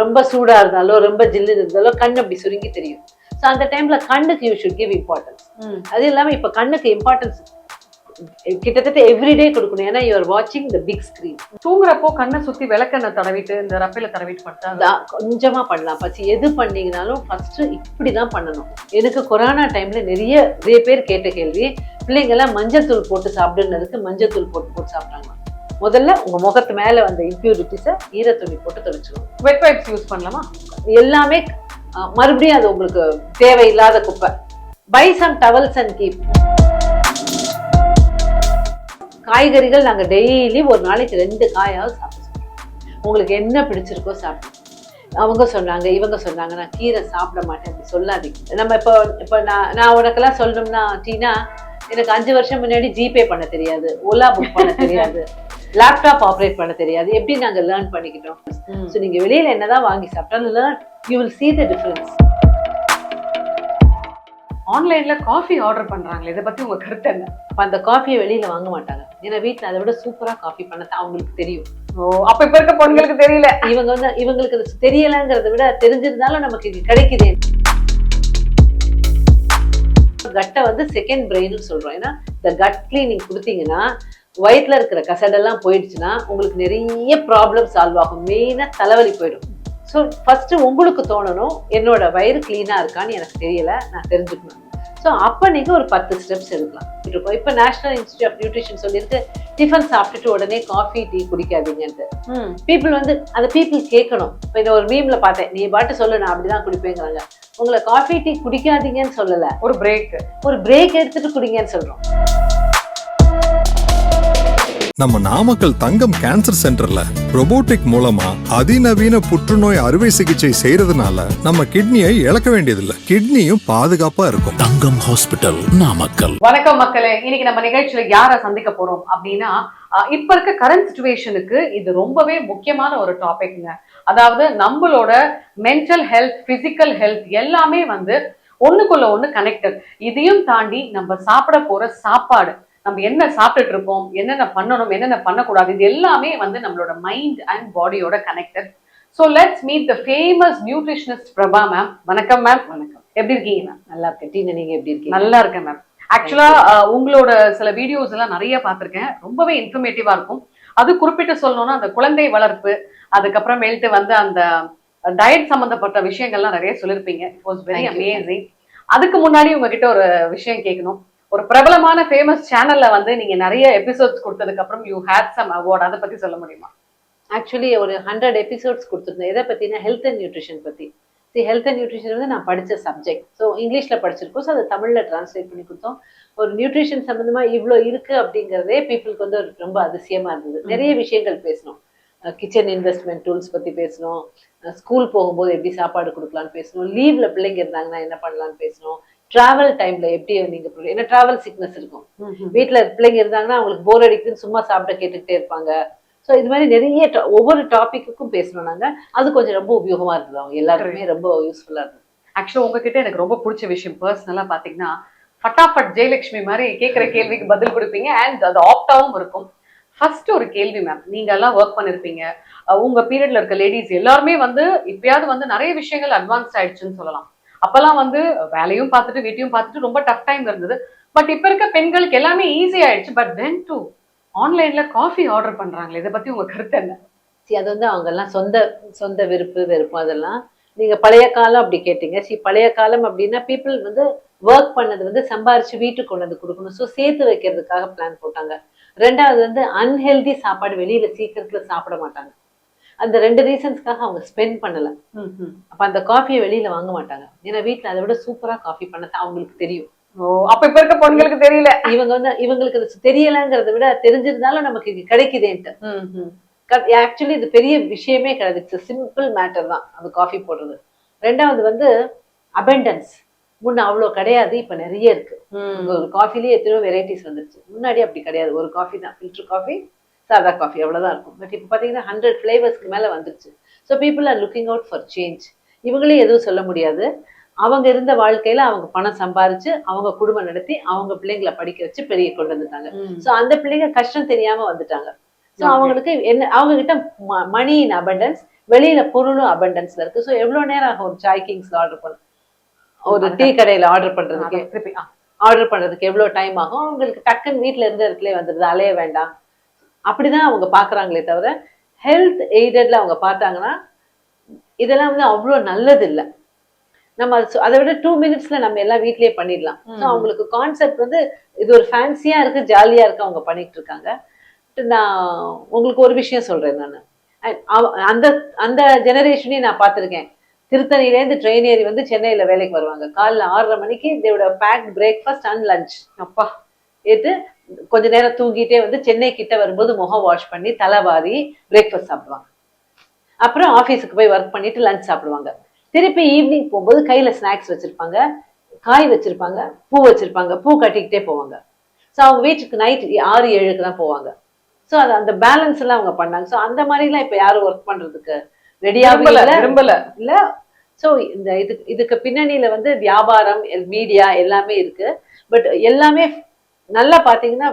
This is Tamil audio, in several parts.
ரொம்ப சூடா இருந்தாலோ ரொம்ப ஜில்லுன்னு இருந்தாலோ கண் அப்படி சுருங்கி தெரியும். ஸோ அந்த டைம்ல கண்ணுக்கு யூ ஷுட் கிவ் இம்பார்ட்டன்ஸ் அது இல்லாம இப்ப கண்ணுக்கு இம்பார்ட்டன்ஸ் கிட்டத்தட்ட எவ்ரிடே கொடுக்கணும். ஏன்னா யூஆர் வாட்சிங் த பிக் ஸ்கிரீன் தூங்குறப்போ கண்ணை சுத்தி விளக்கெண்ணெய் தடவிட்டு இந்த ரப்பையில தடவிட்டு படுத்தா கொஞ்சமா பண்ணலாம். பச்சு எது பண்ணீங்கனாலும் ஃபர்ஸ்ட் இப்படிதான் பண்ணணும். எனக்கு கொரோனா டைம்ல நிறைய நிறைய பேர் கேட்ட கேள்வி பிள்ளைங்க எல்லாம் மஞ்சள் தூள் போட்டு சாப்பிடுனதுக்கு மஞ்சள் தூள் போட்டு போட்டு சாப்பிட்டாங்க முதல்ல உங்க முகத்து மேல வந்த இம்ப்யூரிட்டிஸை துணி போட்டு தொலைச்சிக்கணும் வெட் வைப்ஸ் யூஸ் பண்ணலாமா? எல்லாமே மறுபடியும் அது உங்களுக்கு தேவையில்லாத குப்பை. Buy some towels and keep காய்கறிகள் நாங்க டெய்லி ஒரு நாளைக்கு ரெண்டு காயாவது சாப்பிடுவோம் உங்களுக்கு என்ன பிடிச்சிருக்கோ சாப்பிடுவோம் அவங்க சொன்னாங்க இவங்க சொன்னாங்க நான் கீரை சாப்பிட மாட்டேன் அப்படி சொல்லாதீங்க. நம்ம இப்போ இப்போ நான் நான் உனக்கெல்லாம் சொல்லணும்னா டீனா எனக்கு அஞ்சு வருஷம் முன்னாடி ஜிபே பண்ண தெரியாது ஓலா புக் பண்ண தெரியாது. லேப்டாப் ஆப்ரேட் பண்ண தெரியாது. எப்படி நாங்க லேர்ன் பண்ணிக்கிட்டோம்? ஸோ நீங்க வெளியில என்னதான் வாங்கி சாப்பிட்டாலும் learn you will see the difference. ஆன்லைன்ல காஃபி ஆர்டர் பண்றாங்களே இதை பத்தி உங்க கருத்து என்ன? அந்த காஃபியை வெளியில வாங்க மாட்டாங்க. ஏன்னா வீட்ல அதை விட சூப்பரா காஃபி பண்ண அவங்களுக்கு தெரியும். ஓ அப்ப இப்ப இருக்க பொண்ணுங்களுக்கு தெரியல. இவங்க வந்து இவங்களுக்கு தெரியலங்கிறத விட தெரிஞ்சிருந்தாலும் நமக்கு இது கிடைக்குதே. கட்டை வந்து செகண்ட் பிரெயின்னு சொல்றோம். ஏன்னா இந்த கட் கிளீனிங் கொடுத்தீங்கன்னா வயிற்றுல இருக்கிற கசடெல்லாம் போயிடுச்சுன்னா உங்களுக்கு நிறைய ப்ராப்ளம் சால்வ் ஆகும். மெயினாக தலைவலி போயிடும். ஸோ ஃபர்ஸ்ட் உங்களுக்கு தோணணும் என்னோட வயிறு கிளீனாக இருக்கான்னு எனக்கு தெரியல நான் தெரிஞ்சுக்கணும். ஸோ அப்போ நீங்கள் ஒரு பத்து ஸ்டெப்ஸ் எடுக்கலாம். இருக்கும் இப்போ நேஷனல் இன்ஸ்டியூட் ஆஃப் நியூட்ரிஷன் சொல்லியிருக்கு டிஃபன் சாப்பிட்டுட்டு உடனே காஃபி டீ குடிக்காதீங்கன்ட்டு. பீப்புள் வந்து அந்த பீப்புள் கேட்கணும். இப்போ இந்த ஒரு மீம்ல பார்த்தேன் நீ பாட்டு சொல்லு நான் அப்படிதான் குடிப்பேங்கிறாங்க. உங்களை காஃபி டீ குடிக்காதீங்கன்னு சொல்லல. ஒரு பிரேக் ஒரு பிரேக் எடுத்துட்டு குடிங்கன்னு சொல்றோம். நம்ம நாமக்கல் தங்கம் கேன்சர் சென்டர்ல robotic மூலமா அதிநவீன புற்றுநோய் அறுவை சிகிச்சை செய்யறதுனால நம்ம கிட்னியை இழக்க வேண்டியதில்லை. கிட்னியும் பாதுகாப்பா இருக்கும். தங்கம் ஹாஸ்பிட்டல் நாமக்கல். வணக்கம் மக்களே. இன்னைக்கு நம்ம நிகழ்ச்சியில யாரை சந்திக்க போறோம் அப்படின்னா இப்ப இருக்க கரண்ட் சுச்சுவேஷனுக்கு இது ரொம்பவே முக்கியமான ஒரு டாபிக்ங்க அதாவது நம்மளோட மென்டல் ஹெல்த் பிசிக்கல் ஹெல்த் எல்லாமே வந்து ஒண்ணுக்குள்ள ஒண்ணு கனெக்டட் இதையும் தாண்டி நம்ம சாப்பிட போற சாப்பாடு நம்ம என்ன சாப்பிட்டுட்டு இருப்போம் என்னென்ன பண்ணணும் என்னென்ன பண்ணக்கூடாது இது எல்லாமே வந்து நம்மளோட மைண்ட் அண்ட் பாடியோட connected so let's meet the famous nutritionist Prabha ma'am வணக்கம் மேம் வணக்கம். எப்படி இருக்கீங்க மேம் நல்லா இருக்கு டீனா நீங்க எப்படி இருக்கீங்க? நல்லா இருக்கேன் மேம் ஆக்சுவலா உங்களோட சில வீடியோஸ் எல்லாம் நிறைய பார்த்திருக்கேன். ரொம்பவே இன்ஃபர்மேட்டிவா இருக்கும். அது குறிப்பிட்டு சொல்லணும்னா அந்த குழந்தை வளர்ப்பு அதுக்கப்புறமேல்ட்டு வந்து அந்த டயட் சம்பந்தப்பட்ட விஷயங்கள்லாம் நிறைய சொல்லியிருப்பீங்க இட் வாஸ் வெரி. அமேசிங் அதுக்கு முன்னாடி உங்ககிட்ட ஒரு விஷயம் கேட்கணும். ஒரு பிரபலமான ஃபேமஸ் சேனல்ல வந்து நீங்க நிறைய எபிசோட்ஸ் கொடுத்ததுக்கு அப்புறம் யூ ஹேட் சம் அவார்ட் அதை பத்தி சொல்ல முடியுமா? ஆக்சுவலி ஒரு ஹண்ட்ரட் எபிசோட்ஸ் கொடுத்துருந்தேன். எதை பத்தினா ஹெல்த் அண்ட் நியூட்ரிஷன் பத்தி. சி ஹெல்த் அண்ட் நியூட்ரிஷன் வந்து நான் படிச்ச சப்ஜெக்ட் ஸோ இங்கிலீஷ்ல படிச்சிருக்கோம். ஸோ அதை தமிழ்ல டிரான்ஸ்லேட் பண்ணி கொடுத்தோம். ஒரு நியூட்ரிஷன் சம்பந்தமா இவ்வளோ இருக்கு அப்படிங்கிறதே பீப்புளுக்கு வந்து ஒரு ரொம்ப அதிசயமா இருந்தது. நிறைய விஷயங்கள் பேசணும் கிச்சன் இன்வெஸ்ட்மெண்ட் டூல்ஸ் பத்தி பேசணும் ஸ்கூல் போகும்போது எப்படி சாப்பாடு கொடுக்கலாம்னு பேசணும் லீவ்ல பிள்ளைங்க இருந்தாங்கன்னா என்ன பண்ணலாம்னு பேசணும் டிராவல் டைம்ல எப்படி நீங்க ஏன்னா டிராவல் சிக்னஸ் இருக்கும். வீட்ல பிள்ளைங்க இருந்தாங்கன்னா அவங்களுக்கு போர் அடிக்குதுன்னு சும்மா சாப்பிட கேட்டுக்கிட்டே இருப்பாங்க. ஸோ இது மாதிரி நிறைய ஒவ்வொரு டாபிக்குக்கும் பேசணும் நாங்க. அது கொஞ்சம் ரொம்ப உபயோகமா இருந்தது அவங்க எல்லாருக்குமே ரொம்ப யூஸ்ஃபுல்லா இருந்தது. ஆக்சுவலா உங்ககிட்ட எனக்கு ரொம்ப பிடிச்ச விஷயம் பர்சனலா பாத்தீங்கன்னா ஃபட்டாஃபட் ஜெயலட்சுமி மாதிரி கேட்குற கேள்விக்கு பதில் கொடுப்பீங்க அண்ட் அது ஆப்டாவும் இருக்கும். ஃபர்ஸ்ட் ஒரு கேள்வி மேம் நீங்க எல்லாம் ஒர்க் பண்ணிருப்பீங்க. உங்க பீரியட்ல இருக்க லேடிஸ் எல்லாருமே வந்து இப்பயாவது வந்து நிறைய விஷயங்கள் அட்வான்ஸ் ஆயிடுச்சுன்னு சொல்லலாம். அப்பெல்லாம் வந்து வேலையும் பார்த்துட்டு வீட்டையும் பார்த்துட்டு ரொம்ப டஃப் டைம் இருந்தது. பட் இப்ப இருக்க பெண்களுக்கு எல்லாமே ஈஸி ஆயிடுச்சு. பட் தென் டு ஆன்லைன்ல காஃபி ஆர்டர் பண்றாங்களே இதை பத்தி உங்க கருத்து என்ன? சி அது வந்து அவங்க எல்லாம் சொந்த சொந்த விருப்பு வெறுப்பு அதெல்லாம். நீங்க பழைய காலம் அப்படி கேட்டீங்க. சி பழைய காலம் அப்படின்னா பீப்புள் வந்து ஒர்க் பண்ணது வந்து சம்பாரிச்சு வீட்டுக்கு கொண்டு வந்து கொடுக்கணும். ஸோ சேர்த்து வைக்கிறதுக்காக பிளான் போட்டாங்க. ரெண்டாவது வந்து அன்ஹெல்தி சாப்பாடு வெளியில சீக்கிரத்துல சாப்பிட மாட்டாங்க. அந்த ரெண்டு ரீசன்ஸ்க்காக அவங்க ஸ்பெண்ட் பண்ணல. அப்ப அந்த காஃபியை வெளியில வாங்க மாட்டாங்க. ஏன்னா வீட்ல அதை விட சூப்பரா காஃபி பண்ண அவங்களுக்கு தெரியும். அப்ப இப்ப இருக்க பொண்ணுங்களுக்கு தெரியல. இவங்க வந்து இவங்களுக்கு அது தெரியலங்கிறத விட தெரிஞ்சிருந்தாலும் நமக்கு இது கிடைக்குதேன்ட்டு. ஆக்சுவலி இது பெரிய விஷயமே கிடையாது. இட்ஸ் சிம்பிள் மேட்டர் தான் அந்த காஃபி போடுறது. ரெண்டாவது வந்து அபெண்டன்ஸ் முன்ன அவ்வளோ கிடையாது இப்போ நிறைய இருக்கு. ஒரு காஃபிலேயே எத்தனையோ வெரைட்டிஸ் வந்துருச்சு. முன்னாடி அப்படி கிடையாது. ஒரு காஃபி தான். ஃபில்டர் காஃபி சாதா காஃபி அவ்வளோதான் இருக்கும். பட் இப்போ பார்த்தீங்கன்னா ஹண்ட்ரட் ஃப்ளேவர்ஸ்க்கு மேலே வந்துருச்சு. So people are looking out for change இவங்களே எதுவும் சொல்ல முடியாது. அவங்க இருந்த வாழ்க்கையில அவங்க பணம் சம்பாரிச்சு அவங்க குடும்பம் நடத்தி அவங்க பிள்ளைங்களை படிக்க வச்சு பெரிய கொண்டு வந்துட்டாங்க. ஸோ அந்த பிள்ளைங்க கஷ்டம் தெரியாம வந்துட்டாங்க. ஸோ. அவங்களுக்கு என்ன அவங்க கிட்ட மணி இன் abundance வெளியில பொருளும் abundanceல இருக்கு. ஸோ எவ்வளவு நேரம் ஆகும் ஒரு சாய் கிங்ஸ்ல ஆர்டர் பண்ண ஒரு டீ கடையில ஆர்டர் பண்றதுக்கு. ஆர்டர் பண்றதுக்கு எவ்வளவு டைம் ஆகும்? அவங்களுக்கு டக்குன்னு வீட்ல இருந்த இடத்துல வந்துடுது அலைய வேண்டாம். அப்படிதான் அவங்க பாக்குறாங்களே தவிர ஹெல்த் எய்டட்ல அவங்க பார்த்தாங்கன்னா இதெல்லாம் வந்து அவ்வளோ நல்லது இல்லை நம்ம அது விட டூ மினிட்ஸ்ல நம்ம எல்லாம் வீட்லயே பண்ணிடலாம். ஸோ. அவங்களுக்கு கான்செப்ட் வந்து இது ஒரு ஃபேன்சியா இருக்கு ஜாலியா இருக்கு அவங்க பண்ணிட்டு இருக்காங்க நான் உங்களுக்கு ஒரு விஷயம் சொல்றேன் நான். அந்த அந்த ஜெனரேஷனையும் நான் பார்த்திருக்கேன். திருத்தணிலேருந்து ட்ரெயின் ஏறி வந்து சென்னையில வேலைக்கு வருவாங்க. காலைல ஆறரை மணிக்கு தேவோட பேக் பிரேக்ஃபாஸ்ட் அண்ட் லஞ்ச் அப்பா ஏத்து கொஞ்ச நேரம் தூங்கிட்டே வந்து சென்னை கிட்ட வரும்போது முகம் வாஷ் பண்ணி தலை வாரி பிரேக்ஃபாஸ்ட் சாப்பிடுவாங்க. அப்புறம் ஆஃபீஸுக்கு போய் ஒர்க் பண்ணிட்டு லஞ்ச் சாப்பிடுவாங்க. திருப்பி ஈவினிங் போகும்போது கையில ஸ்நாக்ஸ் வச்சிருப்பாங்க காய் வச்சிருப்பாங்க பூ வச்சிருப்பாங்க பூ கட்டிக்கிட்டே போவாங்க. ஸோ அவங்க வீட்டுக்கு நைட் ஆறு ஏழுக்கு தான் போவாங்க. ஸோ அது அந்த பேலன்ஸ் எல்லாம் அவங்க பண்ணாங்க. ஸோ அந்த மாதிரிலாம் இப்போ யாரும் ஒர்க் பண்றதுக்கு ரெடியாக விரும்பல இல்ல. சோ இந்த இது இதுக்கு பின்னணியில வந்து வியாபாரம் மீடியா எல்லாமே இருக்கு. பட் எல்லாமே நல்லா பாத்தீங்கன்னா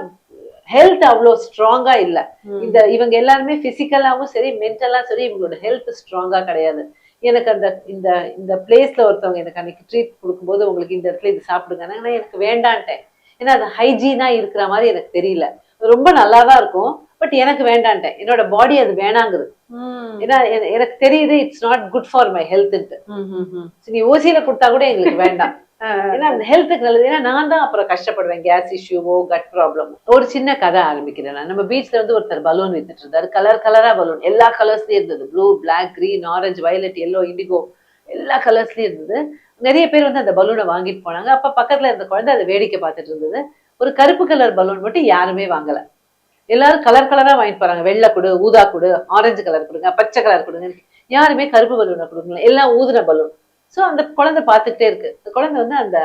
ஹெல்த் அவ்வளோ ஸ்ட்ராங்கா இல்ல. இந்த இவங்க எல்லாருமே பிசிக்கலாவும் சரி மென்டலா சரி இவங்களோட ஹெல்த் ஸ்ட்ராங்கா கிடையாது. எனக்கு அந்த இந்த இந்த பிளேஸ்ல ஒருத்தவங்க எனக்கு அன்னைக்கு ட்ரீட் கொடுக்கும்போது உங்களுக்கு இந்த இடத்துல இது சாப்பிடுங்க. நான் எனக்கு வேண்டான்ட்டேன். ஏன்னா அது ஹைஜீனா இருக்கிற மாதிரி எனக்கு தெரியல. ரொம்ப நல்லா தான் இருக்கும் பட் எனக்கு வேண்டான்ட்டேன். என்னோட பாடி அது வேணாங்குது. ஏன்னா எனக்கு தெரியுது it's not good for my ஹெல்த்ன்ட்டு. நீ ஓசியில கொடுத்தா கூட எங்களுக்கு வேண்டாம். ஏன்னா அந்த ஹெல்த்துக்கு நல்லது. ஏன்னா நான் தான் அப்புறம் கஷ்டப்படுவேன். கேஸ் இஷ்யூவோ கட் ப்ராப்ளம் ஒரு சின்ன கதை ஆரம்பிக்கிறேன் நான். நம்ம பீச்ல வந்து ஒருத்தர் பலூன் வித்துட்டு இருந்தாரு. கலர் கலரா பலூன் எல்லா கலர்ஸ்லயும் இருந்தது. Blue black green orange violet yellow indigo எல்லா கலர்ஸ்லயும் இருந்தது. நிறைய பேர் வந்து அந்த பலூனை வாங்கிட்டு போனாங்க. அப்ப பக்கத்துல இருந்த குழந்தை அதை வேடிக்கை பார்த்துட்டு இருந்தது. ஒரு கருப்பு கலர் பலூன் மட்டும் யாருமே வாங்கல. எல்லாரும் கலர் கலரா வாங்கிட்டு போறாங்க. வெள்ளை கொடு ஊதா கொடு ஆரஞ்சு கலர் கொடுங்க பச்சை கலர் கொடுங்க யாருமே கருப்பு பலூனை கொடுக்கல. எல்லாம் ஊதுன பலூன் சோ அந்த குழந்தை பார்த்துக்கிட்டே இருக்கு. அந்த குழந்தை வந்து அந்த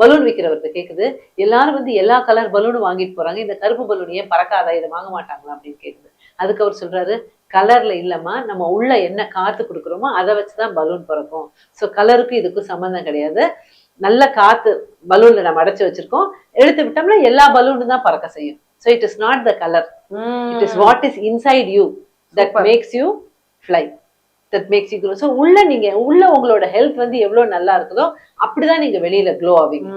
பலூன் விற்கிறவர்கிட்ட கேக்குது. எல்லாரும் வந்து எல்லா கலர் பலூனும் வாங்கிட்டு போறாங்க. இந்த கருப்பு பலூன் ஏன் பறக்காதா? இதை வாங்க மாட்டாங்களா? அப்படின்னு கேக்குது. அதுக்கு அவர் சொல்றாரு கலர்ல இல்லம்மா நம்ம உள்ள என்ன காத்து கொடுக்குறோமோ அதை வச்சுதான் பலூன் பறக்கும். சோ கலருக்கும் இதுக்கும் சம்மந்தம் கிடையாது. நல்ல காத்து பலூன்ல நம்ம அடைச்சு வச்சிருக்கோம். எடுத்து விட்டோம்னா எல்லா பலூனும் தான் பறக்க செய்யும். So it is not the colour it is what is inside you that. Makes you fly that makes you glow so உள்ள நீங்க உள்ள உங்களோட ஹெல்த் வந்து எவ்வளவு நல்லா இருக்குதோ அப்படிதான் நீங்க வெளியில க்ளோ ஆவீங்க.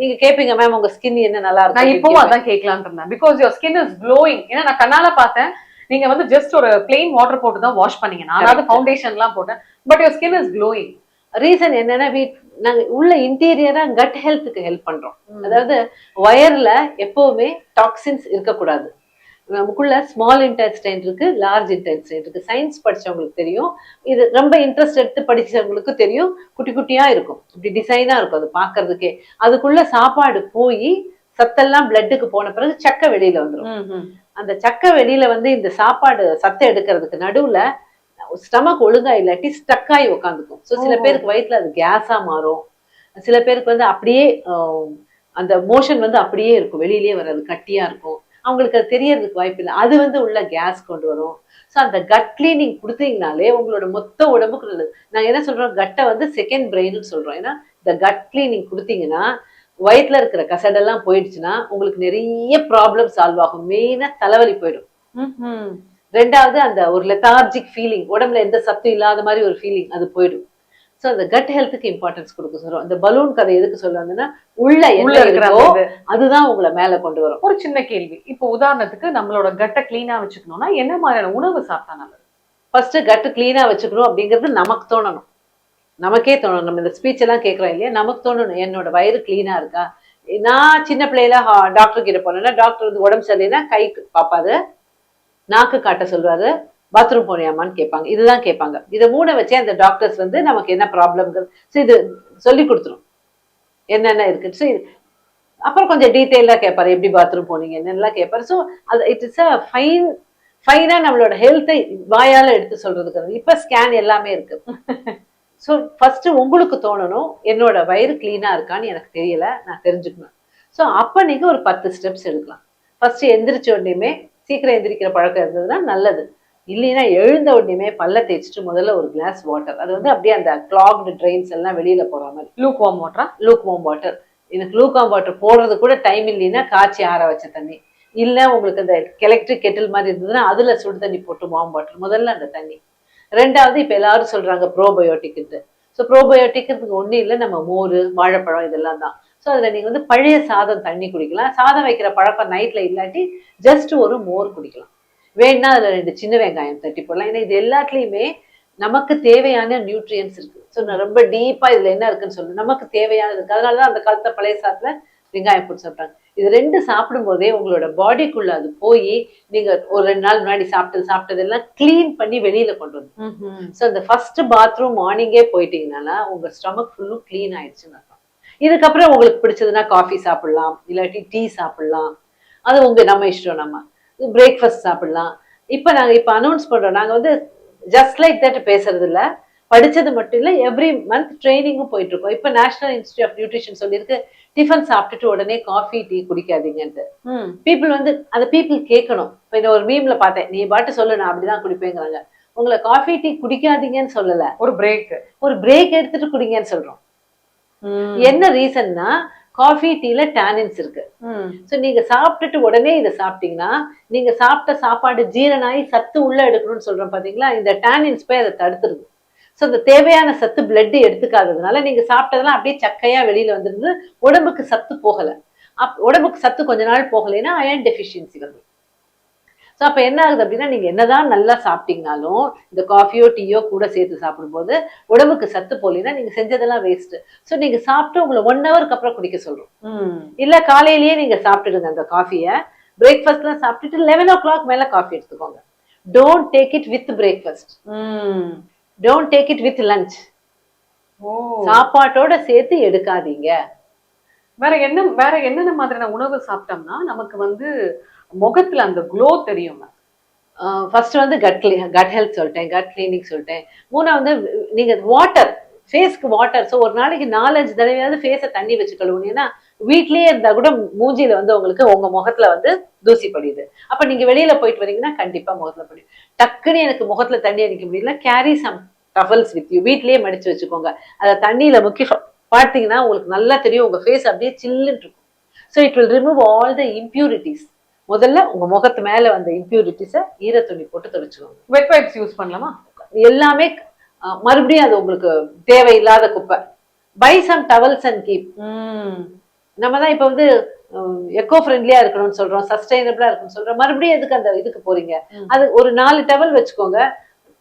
நீங்க கேப்பீங்க மேம் உங்க ஸ்கின் என்ன நல்லா நான் இருக்கு இப்பவும் அதான் கேட்கலாம்னு இருந்தேன். Because your skin is glowing ஏன்னா நான் கண்ணால பார்த்தேன். நீங்க வந்து ஜஸ்ட் ஒரு பிளெயின் வாட்டர் போட்டு தான் வாஷ் பண்ணீங்க. நான் அதாவது Correct. ஃபவுண்டேஷன் எல்லாம் போட்டேன். But your skin is glowing reason என்னன்னா வீட் நாங்க உள்ள இன்டீரியரா கட் ஹெல்த்துக்கு ஹெல்ப் பண்றோம். அதாவது வயர்ல எப்பவுமே டாக்ஸின்ஸ் இருக்கக்கூடாது. நமக்குள்ள ஸ்மால் இன்டெஸ்டைன் இருக்கு லார்ஜ் இன்டெஸ்டைன் இருக்கு. சயின்ஸ் படிச்சவங்களுக்கு தெரியும். இது ரொம்ப இன்ட்ரெஸ்ட் எடுத்து படிச்சவங்களுக்கு தெரியும். குட்டி குட்டியா இருக்கும். இப்படி டிசைனா இருக்கும். அது பார்க்கிறதுக்கே. அதுக்குள்ள சாப்பாடு போய் சத்தெல்லாம் பிளட்டுக்கு போன பிறகு சக்கை வெளியில வந்துடும் அந்த சக்கை வெளியில வந்து இந்த சாப்பாடு சத்தை எடுக்கிறதுக்கு நடுவுல ஸ்டமக் ஒழுங்கா இல்லாட்டி ஸ்டக் ஆகி உட்காந்துக்கும் ஸோ சில. பேருக்கு வயிற்றுல அது கேஸா மாறும். சில பேருக்கு வந்து அப்படியே அந்த மோஷன் வந்து அப்படியே இருக்கும். வெளியிலேயே வராது கட்டியா இருக்கும். அவங்களுக்கு அது தெரியறதுக்கு வாய்ப்பு இல்லை. அது வந்து உள்ள கேஸ் கொண்டு வரும். ஸோ அந்த கட் கிளீனிங் கொடுத்தீங்கனாலே உங்களோட மொத்த உடம்புக்கு நல்லது. நாங்க என்ன சொல்றோம் கட்டை வந்து செகண்ட் பிரெயின்னு சொல்றோம். ஏன்னா இந்த கட் கிளீனிங் கொடுத்தீங்கன்னா வயிற்றுல இருக்கிற கசடெல்லாம் போயிடுச்சுன்னா உங்களுக்கு நிறைய ப்ராப்ளம் சால்வ் ஆகும். மெயினா தலைவலி போயிடும். ரெண்டாவது அந்த ஒரு லெத்தார்ஜிக் ஃபீலிங் உடம்புல எந்த சத்தும் இல்லாத மாதிரி ஒரு ஃபீலிங் அது போயிடும். ஸோ அந்த கட் ஹெல்த்துக்கு இம்பார்ட்டன்ஸ் கொடுக்க சொல்றோம் அந்த பலூன் கதை எதுக்கு சொல்ல வந்தேன்னா உள்ள என்ன இருக்கோ. அதுதான் உங்களை மேல கொண்டு வரும். ஒரு சின்ன கேள்வி. இப்போ உதாரணத்துக்கு நம்மளோட கட்டை கிளீனா வச்சுக்கணும்னா என்ன மாதிரியான உணவு சாப்பிட்டா நல்லது? ஃபர்ஸ்ட் கட்டு கிளீனா வச்சுக்கணும் அப்படிங்கிறது நமக்கு தோணணும். நமக்கே தோணும். நம்ம இந்த ஸ்பீச் எல்லாம் கேட்கறோம் இல்லையா? நமக்கு தோணணும் என்னோட வயிறு கிளீனா இருக்கா? நான் சின்ன பிள்ளையில டாக்டர் கிட்ட போனேன்னா டாக்டர் வந்து உடம்பு சரியில்லைன்னா கை பார்ப்பாரு நாக்கு காட்ட சொல்லுவாரு. பாத்ரூம் போனியாமான்னு கேட்பாங்க. இதுதான் கேட்பாங்க. இதை மூணை வச்சே அந்த டாக்டர்ஸ் வந்து நமக்கு என்ன ப்ராப்ளம்ங்கிறது ஸோ இது சொல்லி கொடுத்துரும். என்னென்ன இருக்கு ஸோ இது அப்புறம் கொஞ்சம் டீட்டெயிலாக கேட்பாரு. எப்படி பாத்ரூம் போனீங்க என்னென்னலாம் கேட்பாரு. ஸோ அது இட் இஸ் அ ஃபைன் ஃபைனாக நம்மளோட ஹெல்த்தை வாயால எடுத்து சொல்றதுக்கு இப்போ ஸ்கேன் எல்லாமே இருக்கு. ஸோ ஃபர்ஸ்ட் உங்களுக்கு தோணணும் என்னோட வயிறு கிளீனா இருக்கான்னு எனக்கு தெரியல நான் தெரிஞ்சுக்கணும். ஸோ அப்போ நீங்கள் ஒரு பத்து ஸ்டெப்ஸ் எடுக்கலாம். ஃபர்ஸ்ட் எந்திரிச்ச உடனேயுமே சீக்கிரம் எந்திரிக்கிற பழக்கம் இருந்ததுன்னா நல்லது. இல்லைன்னா எழுந்த உடனேயுமே பல்ல தேய்ச்சிட்டு முதல்ல ஒரு கிளாஸ் வாட்டர் அது வந்து அப்படியே அந்த கிளாக்டு ட்ரெயின்ஸ் எல்லாம் வெளியில போற மாதிரி. லூக் வார்ம் வாட்டரா லூக் வார்ம் வாட்டர் எனக்கு லூக் வார்ம் வாட்டர் போடுறது கூட டைம் இல்லைன்னா காய்ச்சி ஆற வச்ச தண்ணி. இல்ல உங்களுக்கு அந்த எலக்ட்ரிக் கெட்டில் மாதிரி இருந்ததுன்னா அதுல சுடு தண்ணி போட்டு வார்ம் வாட்டர் முதல்ல அந்த தண்ணி. ரெண்டாவது இப்ப எல்லாரும் சொல்றாங்க ப்ரோபயோட்டிக்ட்டு ஸோ ப்ரோபயோட்டிக்க்கு ஒன்றும் இல்லை நம்ம மோர் வாழைப்பழம் இதெல்லாம் தான். ஸோ அதில் நீங்கள் வந்து பழைய சாதம் தண்ணி குடிக்கலாம். சாதம் வைக்கிற பழக்கம் நைட்டில் இல்லாட்டி ஜஸ்ட் ஒரு மோர் குடிக்கலாம். வேணா அதில் ரெண்டு சின்ன வெங்காயம் தட்டி போடலாம். ஏன்னா இது எல்லாத்துலேயுமே நமக்கு தேவையான நியூட்ரியன்ஸ் இருக்கு. ஸோ நான் ரொம்ப டீப்பாக இதில் என்ன இருக்குன்னு சொல்லு நமக்கு தேவையானது இருக்கு. அதனால தான் அந்த காலத்துல பழைய சாதத்துல வெங்காயம் போட்டு சாப்பிட்டாங்க. இது ரெண்டு சாப்பிடும்போதே உங்களோட பாடிக்குள்ள அது போய் நீங்க ஒரு ரெண்டு நாள் முன்னாடி சாப்பிட்டது சாப்பிட்டதெல்லாம் க்ளீன் பண்ணி வெளியில கொண்டு வந்து ஸோ அந்த ஃபர்ஸ்ட் பாத்ரூம் மார்னிங்கே போயிட்டீங்கன்னா உங்க ஸ்டமக் ஃபுல்லும் க்ளீன் ஆயிடுச்சுன்னு அர்த்தம். இதுக்கப்புறம் உங்களுக்கு பிடிச்சதுன்னா காஃபி சாப்பிடலாம் இல்லாட்டி டீ சாப்பிடலாம். அது உங்க நம்ம இஷ்டம் நம்ம. பிரேக்ஃபாஸ்ட் சாப்பிடலாம். இப்போ நாங்க இப்போ அனௌன்ஸ் பண்றோம். நாங்க வந்து ஜஸ்ட் லைக் தட் பேசுறது இல்ல படிச்சது மட்டும் இல்ல எவ்ரி மந்த் ட்ரைனிங்கும் போயிட்டு இருக்கோம் இப்போ நேஷனல் இன்ஸ்டியூட் ஆஃப் நியூட்ரிஷன் சொல்லியிருக்கு டிஃபன் சாப்பிட்டுட்டு உடனே காஃபி டீ குடிக்காதீங்கன்ட்டு. பீப்புள் வந்து அந்த பீப்புள் கேட்கணும். இப்போ இந்த ஒரு மீம்ல பார்த்தேன். நீ பாட்டு சொல்லு நான் அப்படிதான் குடிப்பேங்கிறாங்க. உங்களை காஃபி டீ குடிக்காதீங்கன்னு சொல்லல. ஒரு பிரேக் ஒரு பிரேக் எடுத்துட்டு குடிங்கன்னு சொல்றோம். என்ன ரீசன்னா காஃபி டீல டேனின்ஸ் இருக்கு. ஸோ நீங்க சாப்பிட்டுட்டு உடனே இதை சாப்பிட்டீங்கன்னா நீங்க சாப்பிட்ட சாப்பாடு ஜீரணாகி சத்து உள்ள எடுக்கணும்னு சொல்றோம் பாத்தீங்களா? இந்த டேனின்ஸ் போய் அதை தடுத்துருது. ஸோ அந்த தேவையான சத்து பிளட் எடுத்துக்காததுனால நீங்க சாப்பிட்டதெல்லாம் அப்படியே சக்கையா வெளியில வந்துருந்து உடம்புக்கு சத்து போகல. அப் உடம்புக்கு சத்து கொஞ்ச நாள் போகலைன்னா அயன் டெஃபிஷியன்சி வந்து ஸோ அப்போ என்ன ஆகுது அப்படின்னா நீங்க என்னதான் நல்லா சாப்பிட்டீங்கனாலும் இந்த காஃபியோ டீயோ கூட சேர்த்து சாப்பிடும்போது உடம்புக்கு சத்து போகலைன்னா நீங்க செஞ்சதெல்லாம் வேஸ்ட் ஸோ நீங்க சாப்பிட்டு உங்களை ஒன் ஹவருக்கு அப்புறம் குடிக்க சொல்றோம். இல்ல காலையிலேயே நீங்க சாப்பிட்டுடுங்க அந்த காஃபியை பிரேக்ஃபாஸ்ட்லாம் சாப்பிட்டுட்டு லெவன் ஓ கிளாக் மேல காஃபி எடுத்துக்கோங்க. Don't take it with breakfast don't take it with lunch சாப்பாட்டோட சேர்த்து எடுக்காதீங்க. வேற என்ன வேற என்னென்ன மாதிரியான உணவு சாப்பிட்டோம்னா நமக்கு வந்து முகத்துல அந்த க்ளோ தெரியும்? ஃபர்ஸ்ட் வந்து கட் கட் ஹெல்த் சொல்லிட்டேன் கட் கிளீனிக் சொல்லிட்டேன். மூணாவது நீங்க வாட்டர் ஃபேஸ்க்கு வாட்டர் ஸோ ஒரு நாளைக்கு நாலஞ்சு தடவையாவது ஃபேஸை தண்ணி வச்சு கழுவணும் ஏன்னா வீட்லயே இருந்தா கூட மூஞ்சில வந்து உங்களுக்கு உங்க முகத்துல வந்து தூசி படியுது அப்ப நீங்க வெளியில போயிட்டு வரீங்கன்னா கண்டிப்பா முகத்துல படியும் டக்குன்னு எனக்கு முகத்துல தண்ணி அடிக்க முடியல carry some towels with you வீட்லயே மடிச்சு வச்சுக்கோங்க. அதை தண்ணியில முக்கி பார்த்தீங்கன்னா உங்களுக்கு நல்லா தெரியும். உங்க ஃபேஸ் அப்படியே சில்லுன்னு இருக்கும். So it will remove all the impurities முதல்ல உங்க முகத்து மேல வந்த இம்ப்யூரிட்டிஸை ஈர துணி போட்டு துடைச்சுக்கோங்க வெட் வைப்ஸ் யூஸ் பண்ணலாமா? எல்லாமே மறுபடியும் அது உங்களுக்கு தேவையில்லாத குப்பை. Buy some towels and keep நம்ம தான் இப்போ வந்து எக்கோ ஃப்ரெண்ட்லியா இருக்கணும்னு சொல்றோம் சஸ்டைனபிளா இருக்கணும்னு சொல்றோம். மறுபடியும் எதுக்கு அந்த இதுக்கு போறீங்க. அது ஒரு நாலு டவல் வச்சுக்கோங்க.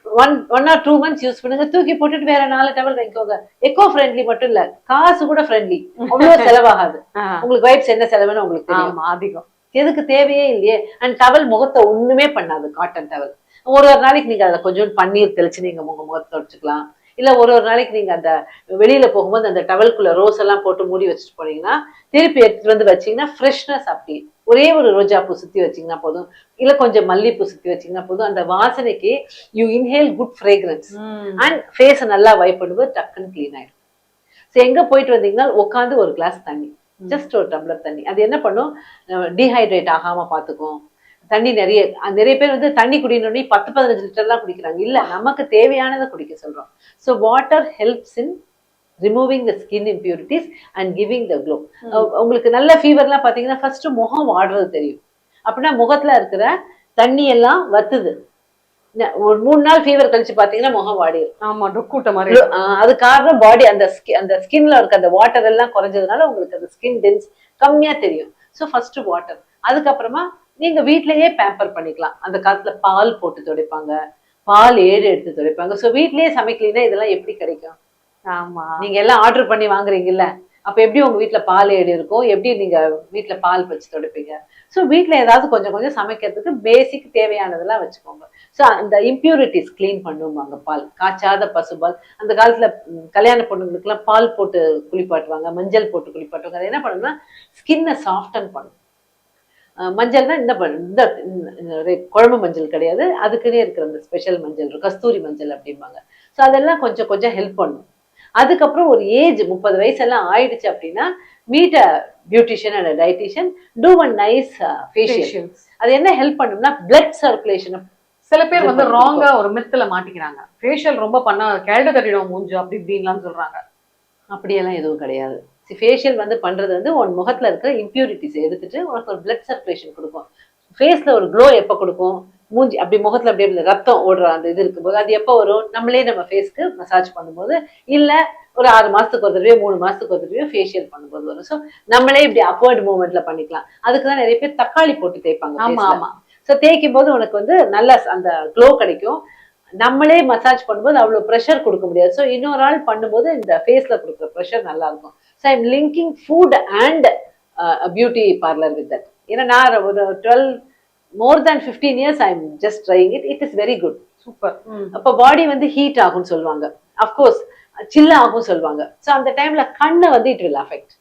One one or two months use பண்ணுங்க. தூக்கி போட்டுட்டு வேற நாலு டவல் வாங்கிக்கோங்க. எக்கோ ஃப்ரெண்ட்லி மட்டும் இல்ல காசு கூட ஃப்ரெண்ட்லி அவ்வளவு செலவாகாது. உங்களுக்கு வைப்ஸ் என்ன செலவுன்னு உங்களுக்கு தெரியும். ஆமா அதிகம். எதுக்கு தேவையே இல்லையே? அண்ட் டவல் முகத்தை ஒண்ணுமே பண்ணாது காட்டன் டவல் ஒரு ஒரு நாளைக்கு நீங்க அதை கொஞ்சம் பன்னீர் தெளிச்சு நீங்க உங்க முகத்தை தொடச்சுக்கலாம் இல்ல ஒரு ஒரு நாளைக்கு நீங்க அந்த வெளியில போகும்போது அந்த டவல்குள்ள ரோஸ் எல்லாம் போட்டு மூடி வச்சுட்டு போனீங்கன்னா திருப்பி எடுத்துட்டு வந்து வச்சீங்கன்னா ஃப்ரெஷ்னஸ் அப்படி. ஒரே ஒரு ரோஜா பூ சுத்தி வச்சீங்கன்னா போதும். இல்ல கொஞ்சம் மல்லிப்பூ சுத்தி வச்சீங்கன்னா போதும். அந்த வாசனைக்கு you inhale good fragrance and ஃபேஸை நல்லா வைப் பண்ணும்போது டக்குன்னு க்ளீன் ஆயிடும். ஸோ எங்க போயிட்டு வந்தீங்கன்னா உட்காந்து ஒரு கிளாஸ் தண்ணி. ஜஸ்ட் ஒரு டம்ளர் தண்ணி. அது என்ன பண்ணும்? டீஹைட்ரேட் ஆகாம பார்த்துக்கும் தண்ணி நிறைய நிறைய பேர் வந்து தண்ணி குடிக்கணும்னு பத்து பதினஞ்சு லிட்டர்லாம் குடிக்கிறாங்க. இல்ல நமக்கு தேவையானதை குடிக்க சொல்றோம். So water helps in removing the skin impurities and giving the glow உங்களுக்கு நல்ல ஃபீவர்லாம் பார்த்தீங்கன்னா ஃபர்ஸ்ட் முகம் வாடுறது தெரியும். அப்படின்னா முகத்துல இருக்கிற தண்ணி எல்லாம் வத்துது. ஒரு மூணு நாள் ஃபீவர் கழிச்சு பார்த்தீங்கன்னா முகம் வாடிடும் ஆமா டொக்கூட்ட மாதிரி அது காரணம் பாடி அந்த அந்த ஸ்கின்ல இருக்க அந்த வாட்டர் எல்லாம் குறைஞ்சதுனால உங்களுக்கு அந்த ஸ்கின் டென்ஸ் கம்மியா தெரியும். ஸோ ஃபர்ஸ்ட் வாட்டர் அதுக்கப்புறமா நீங்க வீட்லயே பேம்பர் பண்ணிக்கலாம். அந்த காலத்துல பால் போட்டு துடைப்பாங்க. பால் ஏடு எடுத்து துடைப்பாங்க. ஸோ வீட்லயே சமைக்கலைன்னா இதெல்லாம் எப்படி கிடைக்கும்? ஆமா. நீங்க எல்லாம் ஆர்டர் பண்ணி வாங்குறீங்கல்ல? அப்போ எப்படி உங்கள் வீட்டில் பால் ஏடி இருக்கும் எப்படி நீங்கள் வீட்டில் பால் வச்சு துடைப்பீங்க? ஸோ வீட்டில் ஏதாவது கொஞ்சம் கொஞ்சம் சமைக்கிறதுக்கு பேசிக் தேவையானதெல்லாம் வச்சுக்கோங்க. ஸோ அந்த இம்ப்யூரிட்டிஸ் க்ளீன் பண்ணுவாங்க பால். காய்ச்சாத பசுபால் அந்த காலத்தில் கல்யாண பொண்ணுங்களுக்குலாம் பால் போட்டு குளிப்பாட்டுவாங்க மஞ்சள் போட்டு குளிப்பாட்டுவாங்க. அதை என்ன பண்ணுன்னா ஸ்கின்னை சாஃப்டன் பண்ணும். மஞ்சள்னா இந்த ப- இந்த இந்த- குழம்பு மஞ்சள் கிடையாது. அதுக்குன்னே இருக்கிற அந்த ஸ்பெஷல் மஞ்சள் இருக்கும் கஸ்தூரி மஞ்சள் அப்படிம்பாங்க. ஸோ அதெல்லாம் கொஞ்சம் கொஞ்சம் ஹெல்ப் பண்ணும். அதுக்கப்புறம் ஒரு ஏஜ் முப்பது வயசு எல்லாம் ஆயிடுச்சு அப்படின்னா meet a beautician and dietitian to one nice facial. அது என்ன ஹெல்ப் பண்ணும்னா பிளட் சர்க்குலேஷன் சில பேர் வந்து ராங்கா ஒரு மித்துல மாட்டிக்கிறாங்க. ஃபேஷியல் ரொம்ப பண்ணா கேள்வி தட்டிடும் மூஞ்சு அப்படி இப்படின்லாம் சொல்றாங்க. அப்படியெல்லாம் எதுவும் கிடையாது. ஃபேஷியல் வந்து பண்றது வந்து உன் முகத்துல இருக்கிற இம்ப்யூரிட்டிஸ் எடுத்துட்டு உனக்கு ஒரு பிளட் சர்க்குலேஷன் கொடுக்கும். ஃபேஸ்ல ஒரு க்ளோ எப்போ கொடுக்கும்? மூஞ்சி அப்படி முகத்துல அப்படியே இந்த ரத்தம் ஓடுற அந்த இது இருக்கும்போது அது எப்போ வரும்? நம்மளே நம்ம ஃபேஸ்க்கு மசாஜ் பண்ணும்போது இல்ல ஒரு ஆறு மாசத்துக்கு ஒரு தடவையோ மூணு மாசத்துக்கு ஒரு தடவையோ ஃபேஷியல் பண்ணும்போது வரும். ஸோ நம்மளே இப்படி அப்வர்ட் மூவ்மெண்ட்ல பண்ணிக்கலாம். அதுக்கு தான் நிறைய பேர் தக்காளி போட்டு தேய்ப்பாங்க ஆமா ஆமா. ஸோ தேய்க்கும் போது உனக்கு வந்து நல்ல அந்த க்ளோ கிடைக்கும். நம்மளே மசாஜ் பண்ணும்போது அவ்வளோ ப்ரெஷர் கொடுக்க முடியாது. ஸோ இன்னொரு ஆள் பண்ணும்போது இந்த ஃபேஸ்ல கொடுக்குற ப்ரெஷர் நல்லா இருக்கும் so I'm linking food and beauty parlour with that ஏன்னா நான் ஒரு twelve more than fifteen years I am just trying it it is very good super அப்போ பாடி வந்து ஹீட் ஆகும்னு சொல்லுவாங்க. அஃப்கோர்ஸ் சில்ல ஆகும் சொல்லுவாங்க. ஸோ அந்த டைம்ல கண்ணை வந்து இட் வில் அஃபெக்ட்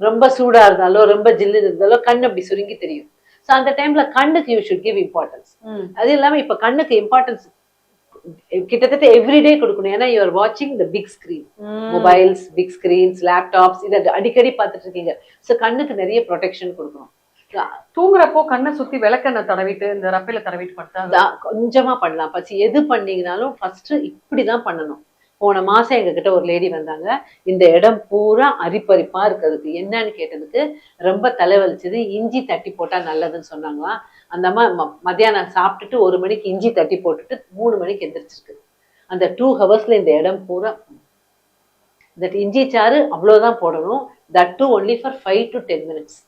ரொம்ப சூடா இருந்தாலோ ரொம்ப ஜில்லு இருந்தாலோ கண் அப்படி சுருங்கி தெரியும். ஸோ அந்த டைம்ல கண்ணுக்கு யூ ஷுட் கிவ் இம்பார்ட்டன்ஸ் அது இல்லாம இப்ப கண்ணுக்கு இம்பார்ட்டன்ஸ் கிட்டத்தட்ட எவ்ரிடே கொடுக்கணும். ஏன்னா யூஆர் வாட்சிங் the big screen mobiles big screens laptops இதை அடிக்கடி பார்த்துட்டு இருக்கீங்க. ஸோ கண்ணுக்கு நிறைய ப்ரொடெக்ஷன் கொடுக்கணும். தூங்குறப்போ கண்ணை சுத்தி விளக்கெண்ணெய் தடவிட்டு இந்த ரப்பையில தடவிட்டு படுத்தா கொஞ்சமா பண்ணலாம். பசி எது பண்ணீங்கனாலும் ஃபர்ஸ்ட் இப்படிதான் பண்ணணும். போன மாசம் எங்ககிட்ட ஒரு லேடி வந்தாங்க. இந்த இடம் பூரா அரிப்பரிப்பா இருக்கிறதுக்கு. என்னன்னு கேட்டதுக்கு ரொம்ப தலைவலிச்சது. இஞ்சி தட்டி போட்டா நல்லதுன்னு சொன்னாங்களாம் அந்த அம்மா மத்தியானம் சாப்பிட்டுட்டு ஒரு மணிக்கு இஞ்சி தட்டி போட்டுட்டு மூணு மணிக்கு எந்திரிச்சிருக்கு. அந்த டூ ஹவர்ஸ்ல இந்த இடம் பூரா தட் இஞ்சி சாறு அவ்வளவுதான் போடணும். That too only for five to ten minutes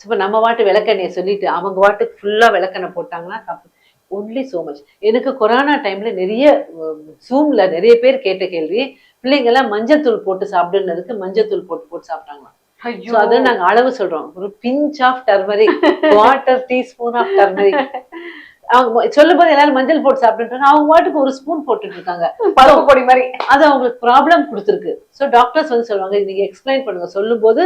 so இப்போ நம்ம வாட்டு விளக்கெண்ணெயை சொல்லிட்டு அவங்க வாட்டுக்கு ஃபுல்லா விளக்கெண்ணெய் போட்டாங்கன்னா தப்பு. ஒன்லி so மச் எனக்கு கொரோனா டைம்ல நிறைய ஜூம்ல நிறைய பேர் கேட்ட கேள்வி பிள்ளைங்க எல்லாம் மஞ்சள் தூள் போட்டு சாப்பிடுனதுக்கு மஞ்சள் தூள் போட்டு போட்டு சாப்பிட்டாங்களாம். ஸோ அதை நாங்க அளவு சொல்றோம். ஒரு pinch of turmeric quarter teaspoon of turmeric அவங்க சொல்லும் போது எல்லாரும் மஞ்சள் போட்டு சாப்பிட்டுருக்காங்க அவங்க வாட்டுக்கு ஒரு ஸ்பூன் போட்டுட்டு இருக்காங்க பருப்பு பொடி மாதிரி. அது அவங்களுக்கு ப்ராப்ளம் கொடுத்துருக்கு. ஸோ டாக்டர்ஸ் வந்து சொல்லுவாங்க நீங்க எக்ஸ்பிளைன் பண்ணுங்க. சொல்லும்போது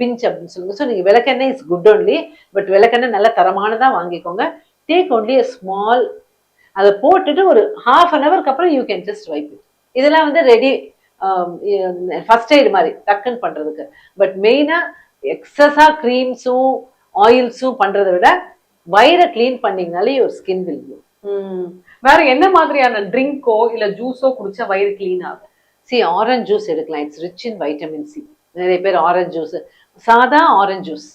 பிஞ்ச் அப்படின்னு சொல்லுங்க. ஸோ நீங்க விளக்கெண்ணெய் இஸ் குட் ஒன்லி பட் விளக்கெண்ணெய் நல்ல தரமானதா வாங்கிக்கோங்க. டேக் ஒன்லி a ஸ்மால் அதை போட்டுட்டு ஒரு ஹாஃப் அன் ஹவருக்கு அப்புறம் யூ கேன் ஜஸ்ட் வைப் இதெல்லாம் வந்து ரெடி ஃபர்ஸ்ட் எய்டு மாதிரி டக்குன்னு பண்றதுக்கு. பட் மெயினா எக்ஸஸா க்ரீம்ஸும் ஆயில்ஸும் பண்றதை விட வயிறை க்ளீன் பண்ணீங்கனாலே ஒரு ஸ்கின் வில். வேற என்ன மாதிரியான ட்ரிங்கோ இல்ல ஜூஸோ குடிச்சா வயிறு கிளீன் ஆகும்? சி ஆரஞ்ச் ஜூஸ் எடுக்கலாம். It's rich in vitamin C நிறைய பேர் ஆரஞ்ச் ஜூஸ் சாதா ஆரஞ்ச் ஜூஸ்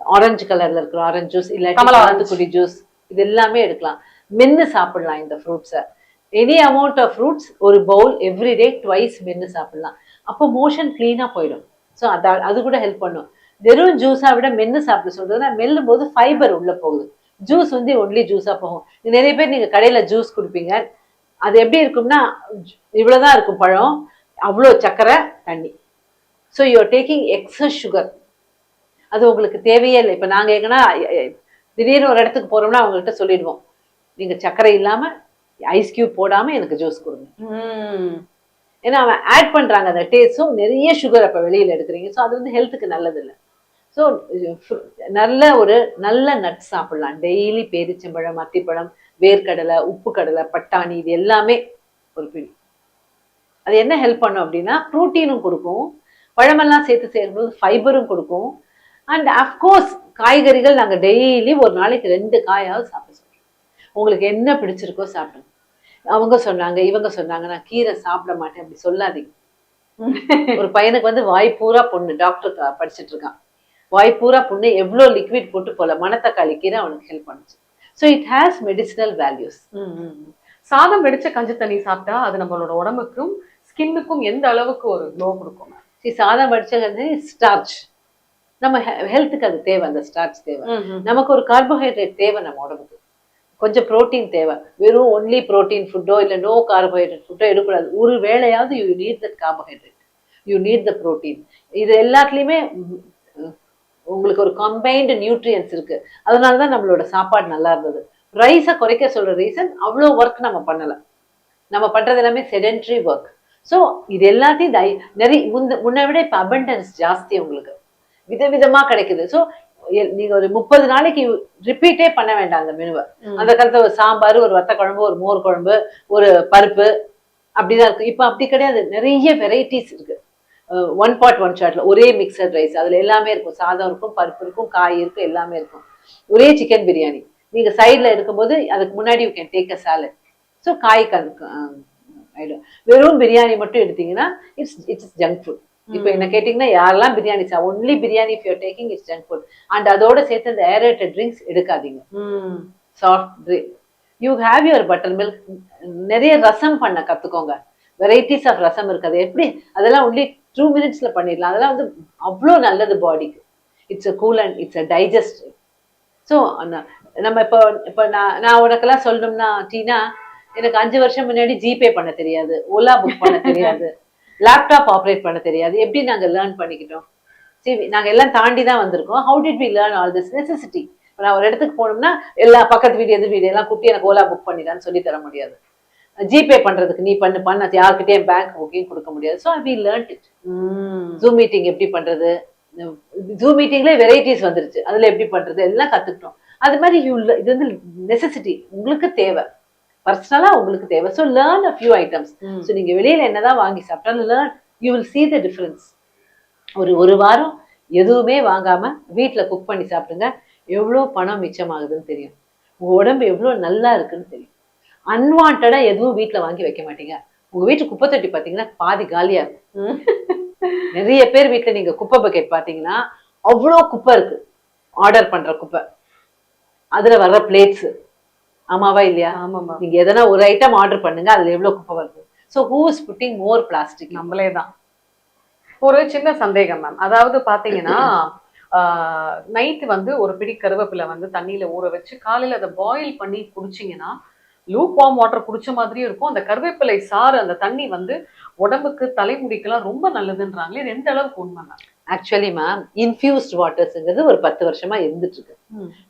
ஆரஞ்சு கலர்ல இருக்கிற ஆரஞ்ச் ஜூஸ் இல்லாட்டி orange. சாத்துக்குடி ஜூஸ் இது எல்லாமே எடுக்கலாம். மென்னு சாப்பிடலாம் இந்த ஃப்ரூட்ஸை எனி அமௌண்ட் ஆஃப் ஃப்ரூட்ஸ் ஒரு பவுல் எவ்ரி டே ட்வைஸ் மென்னு சாப்பிடலாம். அப்போ மோஷன் க்ளீனாக போயிடும். ஸோ அது அது கூட ஹெல்ப் பண்ணும். வெறும் ஜூஸா விட மென்னு சாப்பிட சொல்றதுன்னா மெல்லும் போது ஃபைபர் உள்ள போகுது. ஜூஸ் வந்து ஒன்லி ஜூஸா போகும். நிறைய பேர் நீங்க கடையில ஜூஸ் குடிப்பீங்க. அது எப்படி இருக்கும்னா இவ்வளவுதான் இருக்கும் பழம். அவ்வளோ சக்கரை தண்ணி. So you're taking excess sugar அது உங்களுக்கு தேவையே இல்லை. இப்போ நாங்கள் எங்கன்னா திடீர்னு ஒரு இடத்துக்கு போறோம்னா அவங்கள்ட்ட சொல்லிடுவோம். நீங்க சக்கரை இல்லாம ஐஸ் கியூப் போடாம எனக்கு ஜூஸ் கொடுங்க. ஏன்னா அவன் ஆட் பண்றாங்க அந்த டேஸ்டும் நிறைய சுகர் அப்ப வெளியில எடுக்கிறீங்க. ஸோ அது வந்து ஹெல்த்துக்கு நல்லது இல்லை ஸோ நல்ல ஒரு நல்ல நட் சாப்பிடலாம். டெய்லி பேரிச்சம்பழம் அத்திப்பழம் வேர்க்கடலை உப்பு கடலை பட்டாணி இது எல்லாமே ஒரு பிடி. அது என்ன ஹெல்ப் பண்ணும் அப்படின்னா ப்ரோட்டீனும் கொடுக்கும். பழமெல்லாம் சேர்த்து சேரும்போது ஃபைபரும் கொடுக்கும். அண்ட் அஃப்கோர்ஸ் காய்கறிகள் நாங்கள் டெய்லி ஒரு நாளைக்கு ரெண்டு காயாவது சாப்பிட சொல்றோம். உங்களுக்கு என்ன பிடிச்சிருக்கோ சாப்பிடுங்க. அவங்க சொன்னாங்க இவங்க சொன்னாங்க நான் கீரை சாப்பிட மாட்டேன் அப்படி சொல்லாதீங்க. ஒரு பையனுக்கு வந்து வாய் பூரா பொண்ணு டாக்டர் படிச்சுட்டு இருக்கான். வாய் பூரா பொண்ணு எவ்வளோ லிக்விட் போட்டு போல மணத்தக்காளி கீரை அவனுக்கு ஹெல்ப் பண்ணுச்சு. So it has medicinal values. சாதம் வெடிச்ச கஞ்சி தண்ணி சாப்பிட்டா அது நம்மளோட உடம்புக்கும் ஸ்கின்னுக்கும் எந்த அளவுக்கு ஒரு க்ளோ கொடுக்கும்? சி சாதம் வடிச்சது ஸ்டார்ச் நம்ம ஹெல்த்துக்கு அது தேவை அந்த ஸ்டார்ச் தேவை. நமக்கு ஒரு கார்போஹைட்ரேட் தேவை நம்ம உடம்புக்கு. கொஞ்சம் புரோட்டீன் தேவை. வெறும் ஒன்லி புரோட்டீன் ஃபுட்டோ இல்லை நோ கார்போஹைட்ரேட் ஃபுட்டோ எடுக்கக்கூடாது. ஒரு வேளையாவது you need that carbohydrate you need the protein இது எல்லாத்துலேயுமே உங்களுக்கு ஒரு கம்பைன்டு நியூட்ரியன்ஸ் இருக்கு. அதனால தான் நம்மளோட சாப்பாடு நல்லா இருந்தது. ரைஸை குறைக்க சொல்ற ரீசன் அவ்வளோ ஒர்க் நம்ம பண்ணல. நம்ம பண்றது எல்லாமே செடென்ட்ரி ஒர்க் ஸோ இது எல்லாத்தையும் தை நிறைய முந்த முன்னை விட இப்போ அபண்டன்ஸ் ஜாஸ்தி உங்களுக்கு. விதவிதமா கிடைக்குது. ஸோ நீங்க ஒரு முப்பது நாளைக்கு ரிப்பீட்டே பண்ண வேண்டாம் அந்த மெனுவை. அந்த காலத்துல ஒரு சாம்பார் ஒரு வத்த குழம்பு ஒரு மோர் குழம்பு ஒரு பருப்பு அப்படிதான் இருக்கு. இப்போ அப்படி கிடையாது. நிறைய வெரைட்டிஸ் இருக்கு. ஒன் பாட் ஒன் ஷாட்ல ஒரே மிக்சட் ரைஸ் அதுல எல்லாமே இருக்கும். சாதம் இருக்கும் பருப்பு இருக்கும் காய் இருக்கும் எல்லாமே இருக்கும். ஒரே சிக்கன் பிரியாணி நீங்க சைட்ல இருக்கும்போது அதுக்கு முன்னாடி you can take a salad so காய் கண் ஆயிடும். வெறும் பிரியாணி மட்டும் எடுத்தீங்கன்னா இட்ஸ் இட்ஸ் ஜங்க் ஃபுட் இப்போ என்ன கேட்டிங்கன்னா யாரெல்லாம் பிரியாணி சா only biryani if you're taking is junk food and அதோட சேர்த்து இந்த ஏரேட்டட் ட்ரிங்க்ஸ் எடுக்காதீங்க. Soft drink you have your buttermilk நிறைய ரசம் பண்ண கத்துக்கோங்க. வெரைட்டிஸ் ஆஃப் ரசம் இருக்கு அது எப்படி? அதெல்லாம் ஒன்லி டூ மினிட்ஸ்ல பண்ணிடலாம். அதெல்லாம் வந்து அவ்வளோ நல்லது பாடிக்கு it's a cool and it's a digest so நம்ம இப்போ இப்போ நான் நான் உனக்கெல்லாம் சொல்லணும்னா டீனா எனக்கு அஞ்சு வருஷம் முன்னாடி ஜிபே பண்ண தெரியாது ஓலா புக் பண்ண தெரியாது லேப்டாப் ஆப்ரேட் பண்ண தெரியாது. எப்படி நாங்கள் லேர்ன் பண்ணிக்கிட்டோம்? சரி நாங்கள் எல்லாம் தாண்டி தான் வந்திருக்கோம். How did we learn all this necessity நான் ஒரு இடத்துக்கு போனோம்னா எல்லா பக்கத்து வீடு எதிர் வீடு எல்லாம் குட்டி எனக்கு ஓலா புக் பண்ணிடான்னு சொல்லி தர முடியாது. ஜிபே பண்றதுக்கு நீ பண்ணு பண்ண. யார்கிட்டயும் பேங்க் புக்கிங் கொடுக்க முடியாது. So we learn it. Zoom meeting எப்படி பண்றது? ஜூம் மீட்டிங்ல வெரைட்டிஸ் வந்துருச்சு. அதுல எப்படி பண்றது? எல்லாம் கத்துக்கிட்டோம். அது மாதிரி இது வந்து நெசசிட்டி உங்களுக்கு தேவை. பர்சனலா உங்களுக்கு தேவை. So learn a few items. So நீங்க வெளியில என்னதான் வாங்கி சாப்பிட்டாலும் learn you will see the difference ஒரு ஒரு வாரம் எதுவுமே வாங்காம வீட்ல குக் பண்ணி சாப்பிடுங்க. எவ்வளோ பணம் மிச்சமாகுதுன்னு தெரியும். உங்க உடம்பு எவ்வளோ நல்லா இருக்குன்னு தெரியும். அன்வான்டா எதுவும் வீட்ல வாங்கி வைக்க மாட்டீங்க. உங்க வீட்டு குப்பை தொட்டி பாத்தீங்கன்னா பாதி காலியா இருக்கும் ம். நிறைய பேர் வீட்ல நீங்க குப்பை பக்கெட் பாத்தீங்கன்னா அவ்வளோ குப்பை இருக்கு. ஆர்டர் பண்ற குப்பை. அதுல வர்ற பிளேட்ஸ் ஆமாவா இல்லையா? ஆமாம்மா. நீங்க எதனா ஒரு ஐட்டம் ஆர்டர் பண்ணுங்க அதுல எவ்வளவு குப்பை வருது. So who is putting more plastic நம்மளே தான். ஒரு சின்ன சந்தேகம் மேம் அதாவது பாத்தீங்கன்னா நைட்டு வந்து ஒரு பிடி கருவேப்பிலை வந்து தண்ணியில ஊற வச்சு காலையில அதை பாயில் பண்ணி குடிச்சீங்கன்னா லூக் வார்ம் வாட்டர் குடிச்ச மாதிரியும் இருக்கும். அந்த கருவேப்பிலை சாறு அந்த தண்ணி வந்து உடம்புக்கு தலைமுடிக்கெல்லாம் ரொம்ப நல்லதுன்றாங்களே எந்த அளவுக்கு உண்மை மேம் ஆக்சுவலி மேம் இன்ஃபியூஸ்ட் வாட்டர்ஸ்ங்கிறது ஒரு பத்து வருஷமா இருந்துட்டு இருக்கு.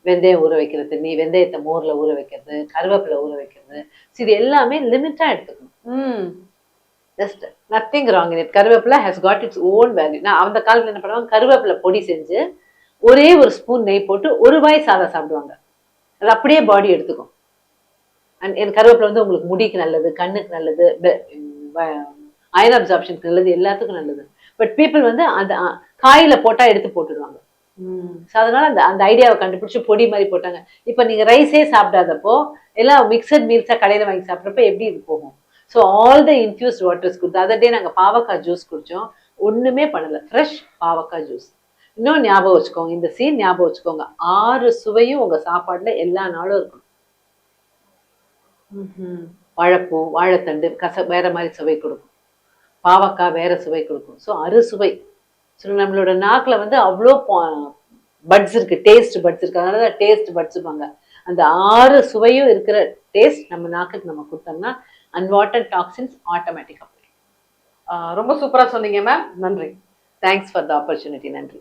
வெந்தயம் ஊற வைக்கிற தண்ணி வெந்தயத்தை மோர்ல ஊற வைக்கிறது கருவேப்பிலை ஊற வைக்கிறது இது எல்லாமே லிமிட்டா எடுத்துக்கணும். Just nothing wrong in it கருவேப்பிலை has got its own value நான் அந்த காலத்துல என்ன பண்ணுவாங்க? கருவேப்பிலை பொடி செஞ்சு ஒரே ஒரு ஸ்பூன் நெய் போட்டு ஒரு வாய் சாதம் சாப்பிடுவாங்க. அது அப்படியே பாடி எடுத்துக்கும். அண்ட் என் கருவேப்பிலை வந்து உங்களுக்கு முடிக்கு நல்லது கண்ணுக்கு நல்லது அயன் அப்சார்ப்ஷனுக்கு நல்லது எல்லாத்துக்கும் நல்லது. பட் பீப்புள் வந்து அந்த காயில போட்டா எடுத்து போட்டுடுவாங்க. ம். ஸோ அதனால அந்த அந்த ஐடியாவை கண்டுபிடிச்சு பொடி மாதிரி போட்டாங்க. இப்போ நீங்க ரைஸே சாப்பிடாதப்போ எல்லாம் மிக்சட் மீல்ஸா கடையில வாங்கி சாப்பிட்றப்ப எப்படி இது போகும்? So all the infused waters கொடுத்து அதர் டே நாங்கள் பாவக்காய் ஜூஸ் குடிச்சோம். ஒண்ணுமே பண்ணல. ஃப்ரெஷ் பாவக்காய் ஜூஸ் இன்னும் ஞாபகம் வச்சுக்கோங்க. இந்த சீன் ஞாபகம் வச்சுக்கோங்க. ஆறு சுவையும் உங்க சாப்பாடுல எல்லா நாளும் இருக்கும் ம்ஹும். வாழைப்பூ வாழைத்தண்டு கச வேற மாதிரி சுவை கொடுக்கும். பாவக்காய் வேற சுவை கொடுக்கும். ஸோ அறுசுவை ஸோ நம்மளோட நாக்கில் வந்து அவ்வளோ பட்ஸ் இருக்கு. டேஸ்ட் பட்ஸ் இருக்கு. அதனால தான் டேஸ்ட் பட்ஸுப்பாங்க அந்த ஆறு சுவையும் இருக்கிற டேஸ்ட் நம்ம நாக்குக்கு நம்ம கொடுத்தோம்னா அன்வாட்டட் டாக்ஸின்ஸ் ஆட்டோமேட்டிக்காக ரொம்ப சூப்பராக சொன்னீங்க மேம் நன்றி. தேங்க்ஸ் ஃபார் த ஆப்பர்ச்சுனிட்டி நன்றி.